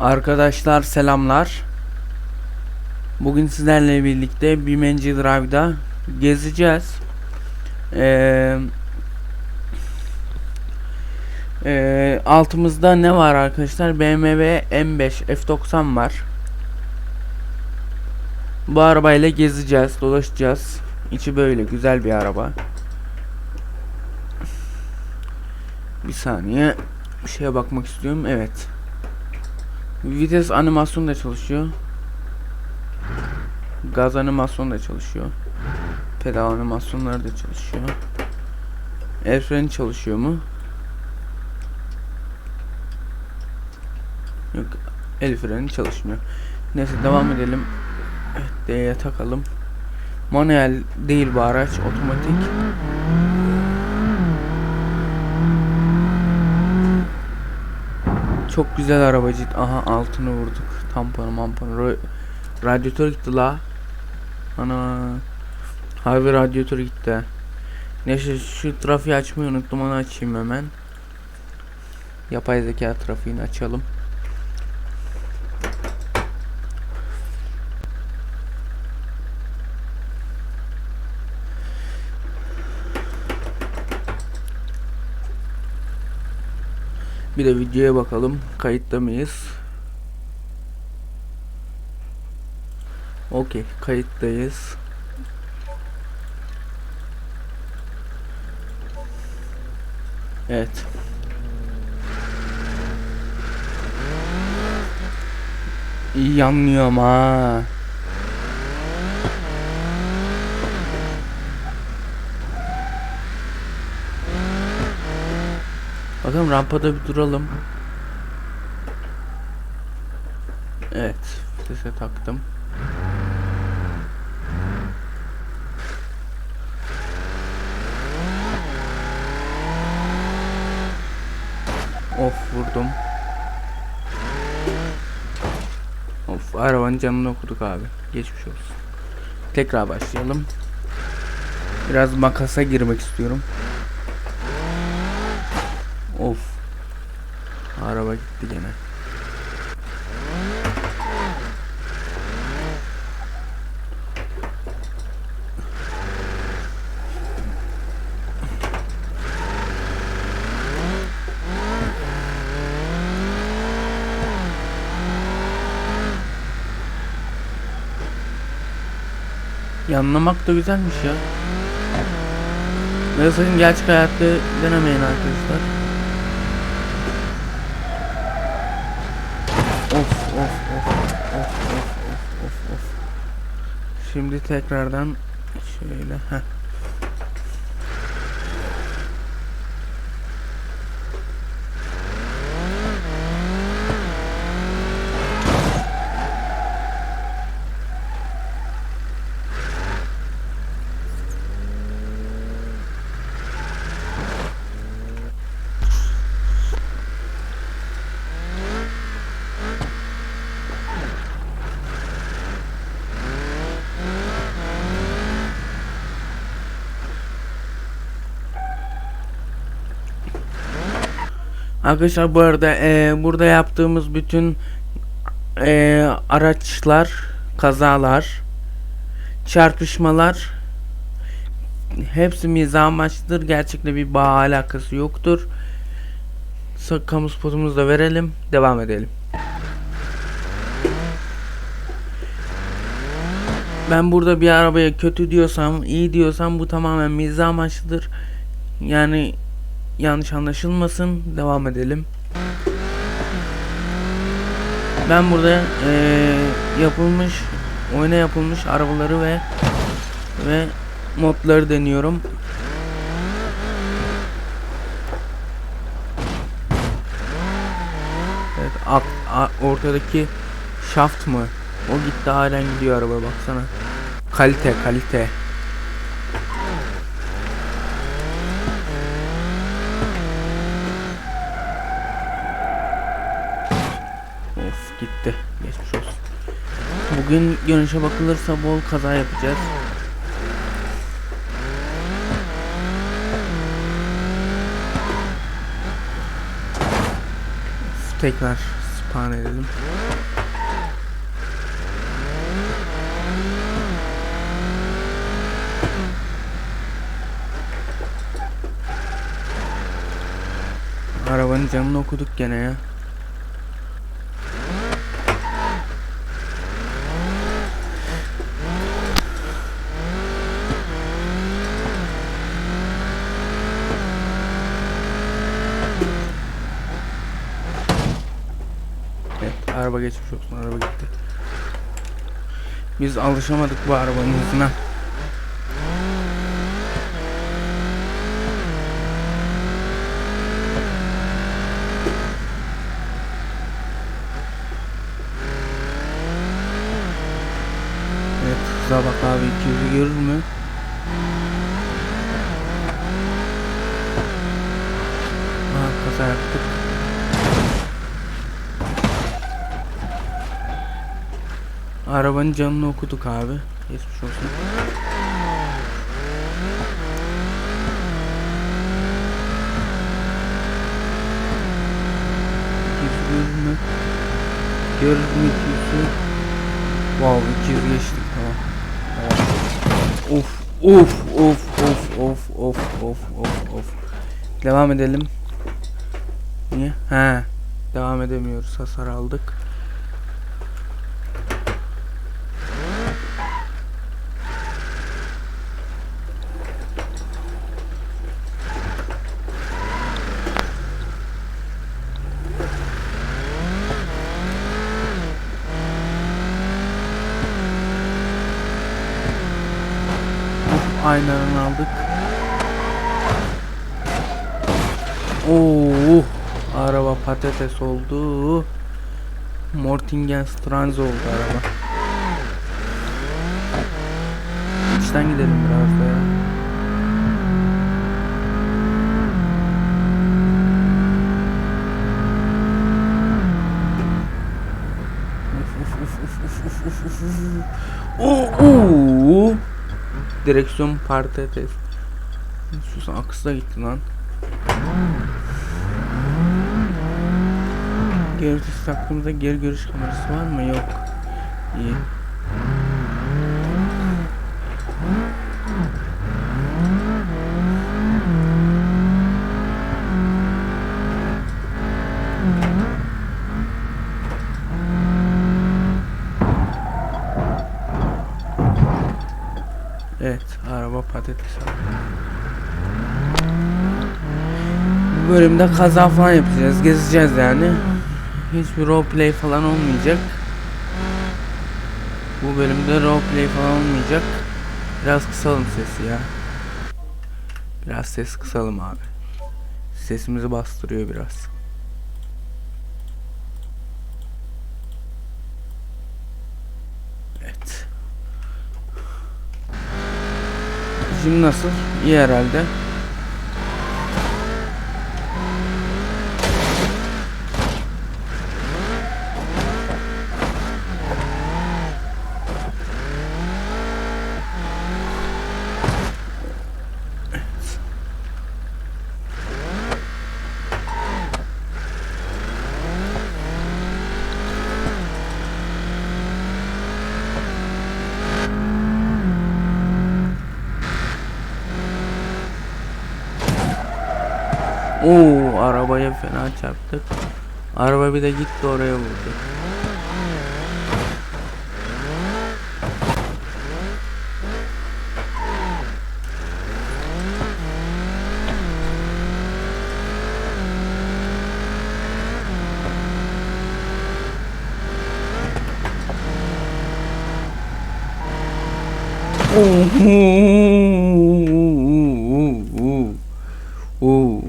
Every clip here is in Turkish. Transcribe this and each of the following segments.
Arkadaşlar selamlar. Bugün sizlerle birlikte BeamNG Drive'da gezeceğiz. Ee, ee, altımızda ne var arkadaşlar? BMW M5 F90 var. Bu arabayla gezeceğiz, dolaşacağız. İçi böyle güzel bir araba. Bir saniye. Bir şeye bakmak istiyorum. Evet. Vites animasyon da çalışıyor. Gaz animasyon da çalışıyor. Pedal animasyonları da çalışıyor. El çalışıyor mu? Yok. El freni çalışmıyor. Neyse devam edelim. D'ye takalım. Manuel değil bu araç, otomatik. Çok güzel araba. Aha altını vurduk. Tamponu mamponu. Ra- radyatör gitti la. Ana. Harbi radyatör gitti. Neyse şu trafiği açmayı unuttum onu açayım hemen. Yapay zeka trafiğini açalım. Bir de videoya bakalım. Kayıtta mıyız? Okey, kayıttayız. Evet. İyi yanlıyorum ha. Bakalım rampada bir duralım. Evet, vitese taktım. Of vurdum. Of arabanın canını okuduk abi. Geçmiş olsun. Tekrar başlayalım. Biraz makasa girmek istiyorum. Of. Araba gitti gene. Yanlamak da güzelmiş ya. Sakın gerçek hayatta denemeyin arkadaşlar. Of of of of of of of of. Şimdi tekrardan şöyle heh. Arkadaşlar bu arada eee, burada yaptığımız bütün eee, araçlar, kazalar, çarpışmalar hepsi mizah amaçlıdır. Gerçekle bir bağ alakası yoktur. Kamu spotumuzu da verelim. Devam edelim. Ben burada bir arabaya kötü diyorsam, iyi diyorsam bu tamamen mizah amaçlıdır. Yani yanlış anlaşılmasın. Devam edelim. Ben burada eee, yapılmış, oyuna yapılmış arabaları ve ve modları deniyorum. Evet, ak- a- ortadaki shaft mı? O gitti halen gidiyor araba baksana. Kalite, kalite. Gitti. Geçmiş olsun. Bugün görünüşe bakılırsa bol kaza yapacağız. Tekrar imtihan edelim. Arabanın camını okuduk gene ya. Evet, araba geçmiş olsun, araba gitti. Biz alışamadık bu arabanın hızına. Evet, hıza bak abi 200'ü görür mü? Aha, kaza yaptık. Arabanın canını okuduk abi. Geçmiş olsun. Görür mü? Görür mü ikisi? Wow 200 geçtik tamam. Tamam. Of of of of of of of of of. Devam edelim. Niye? He. Devam edemiyoruz. Hasar aldık. Aynadan aldık. Oo, araba patates oldu. Mortingen Stranz oldu araba. İçten gidelim biraz da ya. Direksiyon patates. Sus aksı da gitti lan. Geri taktığımızda geri görüş kamerası var mı? Yok. İyi. Evet, araba patates. Bu bölümde kaza falan yapacağız, gezeceğiz yani. Hiçbir roleplay falan olmayacak. Bu bölümde roleplay falan olmayacak. Biraz kısalım sesi ya. Biraz ses kısalım abi. Sesimizi bastırıyor biraz. Evet. Şimdi nasıl? İyi herhalde. Oo arabaya fena çarptık. Araba bir de gitti oraya vurdu. Oo. Oo.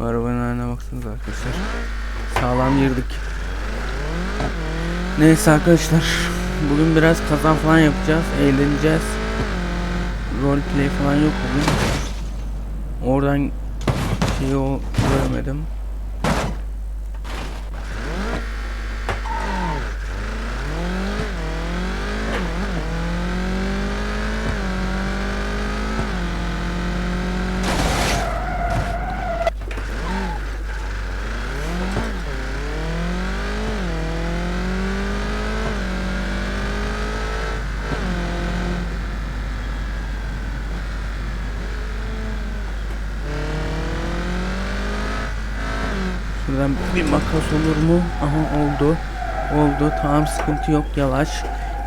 Arabanın haline baksanıza arkadaşlar. Sağlam girdik. Neyse arkadaşlar. Bugün biraz kazan falan yapacağız. Eğleneceğiz. Roleplay falan yok bugün. Oradan şeyi o göremedim. Şuradan bir makas olur mu? Aha oldu. Oldu. Tamam sıkıntı yok. Yavaş.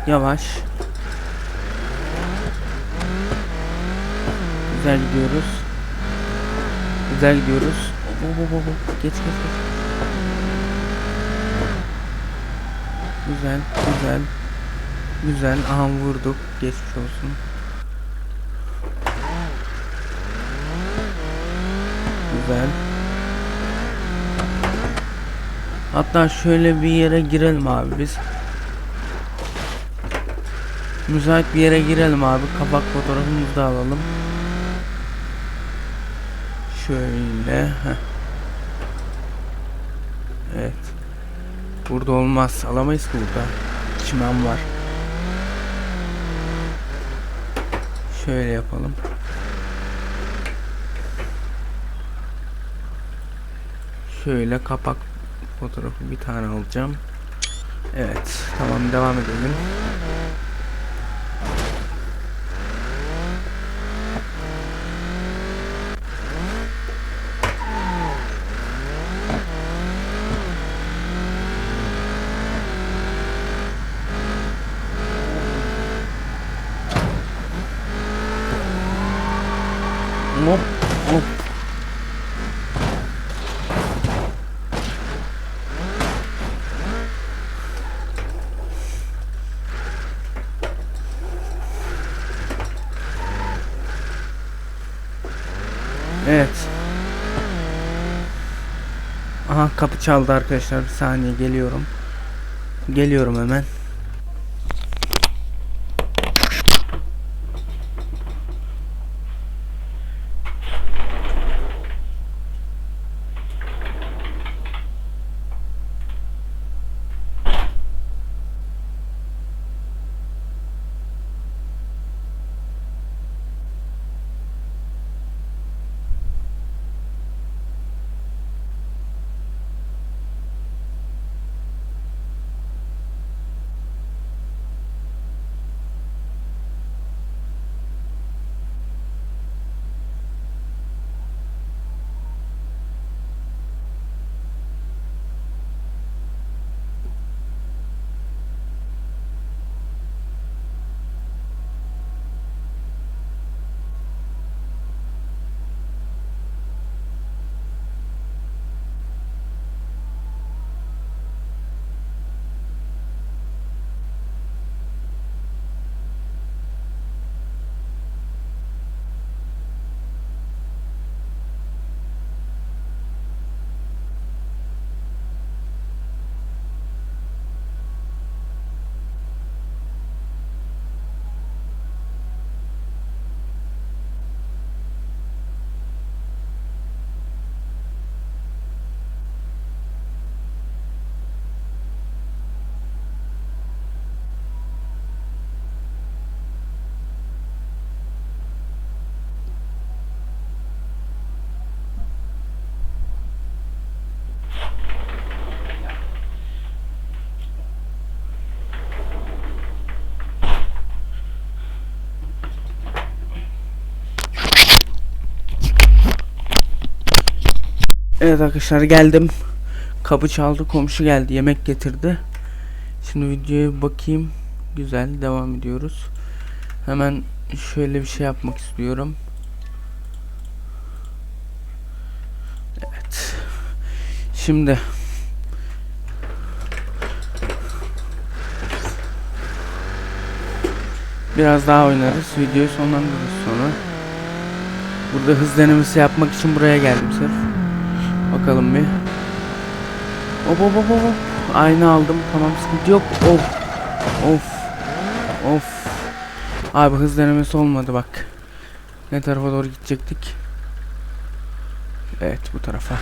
Yavaş. Güzel gidiyoruz. Güzel gidiyoruz. Oh, oh, oh. Geç geç geç. Güzel, güzel. Güzel. Aha vurduk. Geçmiş olsun. Güzel. Hatta şöyle bir yere girelim abi biz. Müsait bir yere girelim abi. Kapak fotoğrafımızı da alalım. Şöyle. heh. Evet. Burada olmaz. Alamayız ki burada. Çimen var. Şöyle yapalım. Şöyle kapak fotoğrafı bir tane alacağım. Evet. Tamam devam edelim. Hop hop. Evet. Aha kapı çaldı arkadaşlar. Bir saniye geliyorum. Geliyorum hemen. Evet arkadaşlar geldim. Kapı çaldı, komşu geldi, yemek getirdi. Şimdi videoya bakayım. Güzel, devam ediyoruz. Hemen şöyle bir şey yapmak istiyorum. Evet. Şimdi Biraz daha oynarız. Videoyu sonlandırırız sonra. Burada hız denemesi yapmak için buraya geldim sırf. Bakalım bir. Hop hop hop hop. Aynı aldım. Tamam sıkıntı yok. Of. Of. Of. Abi hız denemesi olmadı bak. Ne tarafa doğru gidecektik? Evet bu tarafa.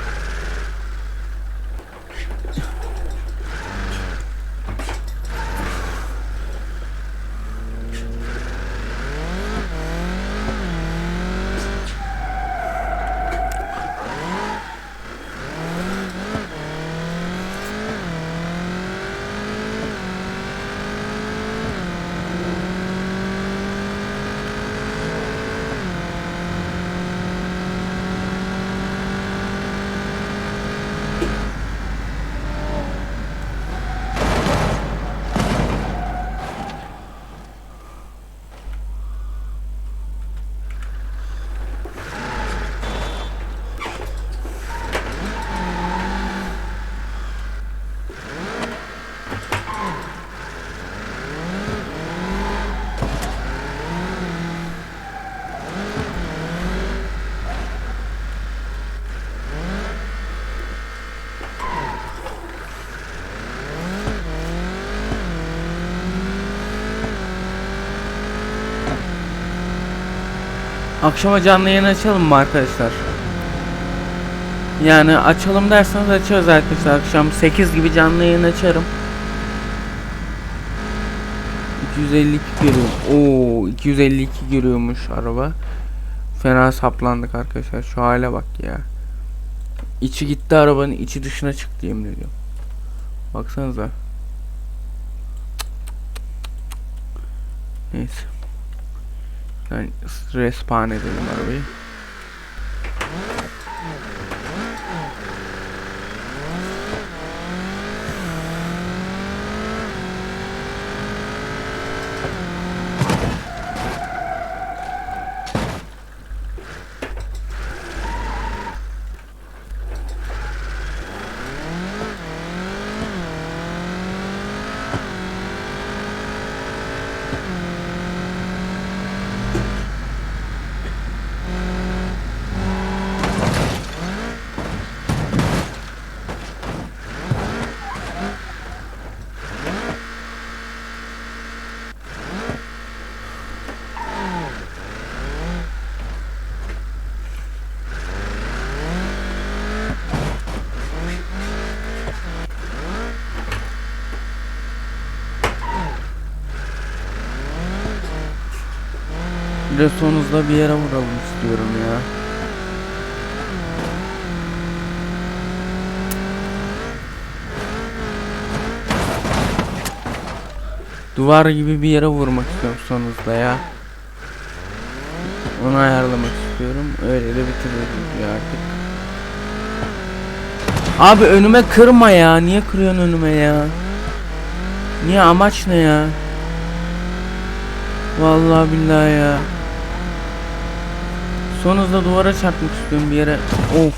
Akşama canlı yayın açalım mı arkadaşlar? Yani açalım derseniz açarız arkadaşlar. Akşam 8 gibi canlı yayın açarım. 252 görüyorum. Oo 252 görüyormuş araba. Fena saplandık arkadaşlar. Şu hale bak ya. İçi gitti arabanın içi dışına çıktı yemin ediyorum. Baksanıza. Neyse. Yani respawn edelim arabayı. Hızla bir yere vuralım istiyorum ya. Duvar gibi bir yere vurmak istiyorum son hızla ya. Onu ayarlamak istiyorum. Öyle de bitiririz ya artık. Abi önüme kırma ya. Niye kırıyorsun önüme ya? Niye amaç ne ya? Vallahi billahi ya. Son hızla duvara çarpmak istiyorum bir yere. Of.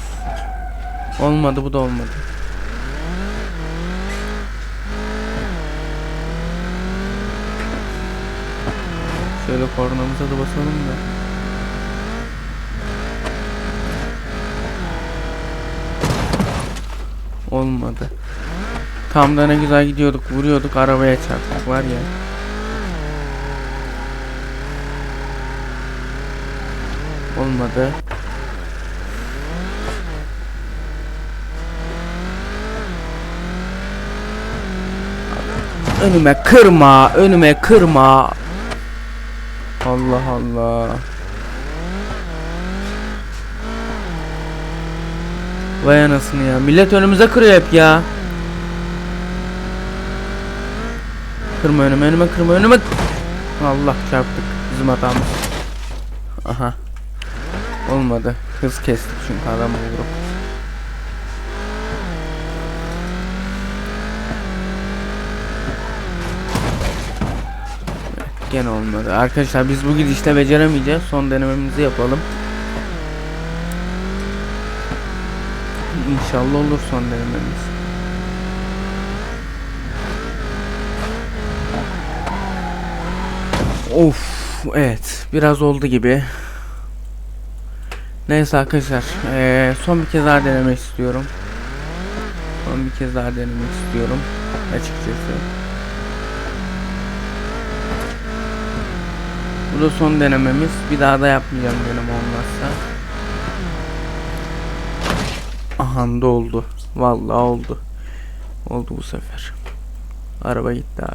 Olmadı bu da olmadı. Şöyle kornamıza da basalım da. Olmadı. Tam da ne güzel gidiyorduk, vuruyorduk, arabaya çarptık var ya. Olmadı. Önüme kırma, önüme kırma. Allah Allah. Vay anasını ya. Millet önümüze kırıyor hep ya. Kırma önüme, önüme kırma, önüme. Allah çarptık. Bizim hatamız. Aha. Olmadı. Hız kestik çünkü adamı vurup. Gene olmadı. Arkadaşlar biz bu gidişle beceremeyeceğiz. Son denememizi yapalım. İnşallah olur son denememiz. Of evet biraz oldu gibi. Neyse arkadaşlar eee, son bir kez daha denemek istiyorum. Son bir kez daha denemek istiyorum açıkçası. Bu da son denememiz. Bir daha da yapmayacağım deneme olmazsa. Aha da oldu. Vallahi oldu. Oldu bu sefer. Araba gitti abi.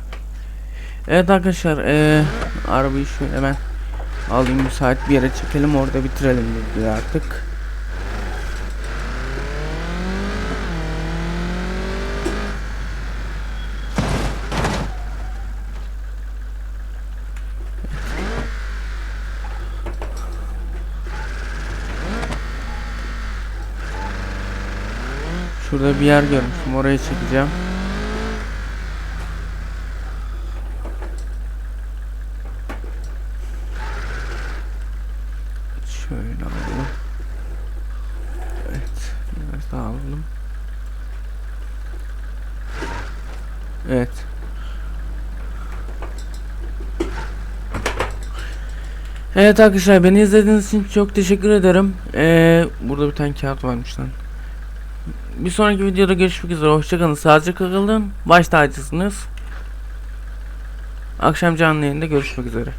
Evet arkadaşlar eee arabayı şöyle hemen alayım müsait bir yere çekelim orada bitirelim videoyu artık. Şurada bir yer görmüştüm oraya çekeceğim. Şöyle alalım. Evet. Biraz daha alalım. Evet. Evet arkadaşlar beni izlediğiniz için çok teşekkür ederim. Ee, burada bir tane kağıt varmış lan. Bir sonraki videoda görüşmek üzere. Hoşçakalın. Sağlıcakla kalın. Baş tacısınız. Akşam canlı yayında görüşmek üzere.